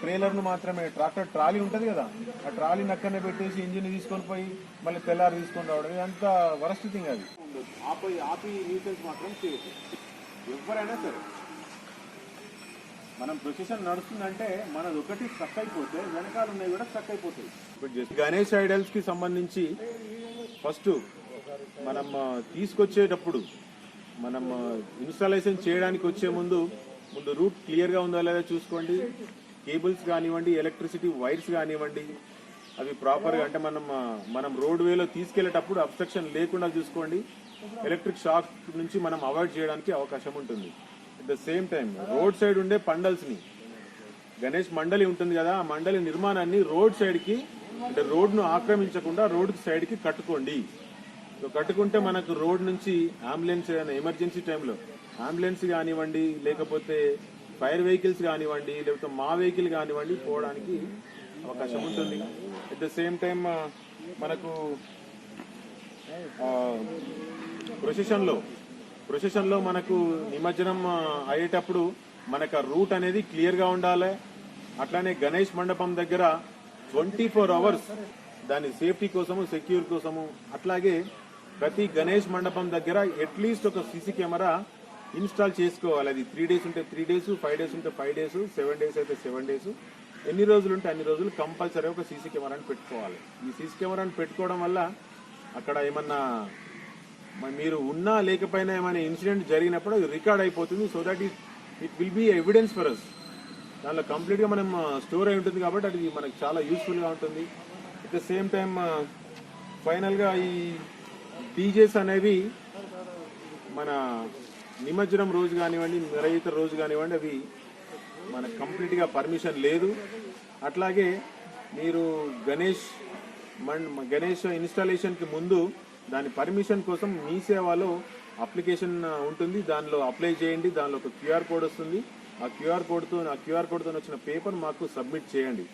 ట్రేలర్ను మాత్రమే tractor trolley ఉంటుంది కదా ఆ ట్రాలీని అక్కడనే పెట్టేసి ఇంజిన్ తీసుకొని పోయి మళ్ళీ తెల్లారి తీసుకొని రావడం ఇదంతా వరస్ట్ థింగ్ అది. ఆపి ఆపి మాత్రం చేయొద్దు ఎవరైనా సరే మనం ప్రొసెషన్ నడుస్తుందంటే మనది ఒకటి స్ట్రక్ అయిపోతే వెనకాల ఉన్నవి కూడా స్ట్రక్ అయిపోతాయి. జస్ట్ గణేష్ ఐడల్స్కి సంబంధించి ఫస్ట్ మనం తీసుకొచ్చేటప్పుడు మనం ఇన్స్టాలేషన్ చేయడానికి వచ్చే ముందు ముందు రూట్ క్లియర్గా ఉందా లేదా చూసుకోండి. కేబుల్స్ కానివ్వండి ఎలక్ట్రిసిటీ వైర్స్ కానివ్వండి అవి ప్రాపర్గా అంటే మనం మనం రోడ్ వేలో తీసుకెళ్ళేటప్పుడు అబ్స్ట్రక్షన్ లేకుండా చూసుకోండి. ఎలక్ట్రిక్ షాక్ నుంచి మనం అవాయిడ్ చేయడానికి అవకాశం ఉంటుంది. At the same time road side ఉండే పండల్స్ని గణేష్ మండలి ఉంటుంది కదా ఆ మండలి నిర్మాణాన్ని రోడ్ సైడ్కి అంటే రోడ్ను ఆక్రమించకుండా రోడ్ సైడ్కి కట్టుకోండి. కట్టుకుంటే మనకు రోడ్ నుంచి అంబులెన్స్ ఏదైనా ఎమర్జెన్సీ టైంలో అంబులెన్స్ కానివ్వండి లేకపోతే ఫైర్ వెహికల్స్ కానివ్వండి లేకపోతే మా వెహికల్ కానివ్వండి పోవడానికి అవకాశం ఉంటుంది. అట్ ద సేమ్ టైం మనకు uh, ప్రొసెషన్లో ప్రొసెషన్లో మనకు నిమజ్జనం uh, అయ్యేటప్పుడు మనకు రూట్ అనేది క్లియర్గా ఉండాలి. అట్లానే గణేష్ మండపం దగ్గర ట్వంటీ ఫోర్ అవర్స్ దాని సేఫ్టీ కోసము సెక్యూర్ కోసము అట్లాగే ప్రతి గణేష్ మండపం దగ్గర అట్లీస్ట్ ఒక సీసీ కెమెరా ఇన్స్టాల్ చేసుకోవాలి. అది త్రీ డేస్ ఉంటే త్రీ డేస్ ఫైవ్ డేస్ ఉంటే ఫైవ్ డేస్ సెవెన్ డేస్ అయితే సెవెన్ డేస్ ఎన్ని రోజులు ఉంటే అన్ని రోజులు కంపల్సరీ ఒక సీసీ కెమెరాని పెట్టుకోవాలి. ఈ సీసీ కెమెరాని పెట్టుకోవడం వల్ల అక్కడ ఏమన్నా మీరు ఉన్నా లేకపోయినా ఏమైనా ఇన్సిడెంట్ జరిగినప్పుడు అది రికార్డ్ అయిపోతుంది. So that it it will be evidence for us దానిలో కంప్లీట్గా మనం స్టోర్ అయి ఉంటుంది కాబట్టి అది మనకు చాలా యూస్ఫుల్గా ఉంటుంది. అట్ ద సేమ్ టైం ఫైనల్గా ఈ డీజేస్ అనేవి మన నిమజ్జనం రోజు కానివ్వండి నిరహిత రోజు కానివ్వండి అవి మనకు కంప్లీట్గా పర్మిషన్ లేదు. అట్లాగే మీరు గణేష్ మన్ గణేష్ ఇన్స్టాలేషన్కి ముందు దాని పర్మిషన్ కోసం మీ సేవలో అప్లికేషన్ ఉంటుంది. దానిలో అప్లై చేయండి. దానిలో ఒక క్యూఆర్ కోడ్ వస్తుంది. ఆ క్యూఆర్ కోడ్తో ఆ క్యూఆర్ కోడ్తో వచ్చిన పేపర్ మాకు సబ్మిట్ చేయండి.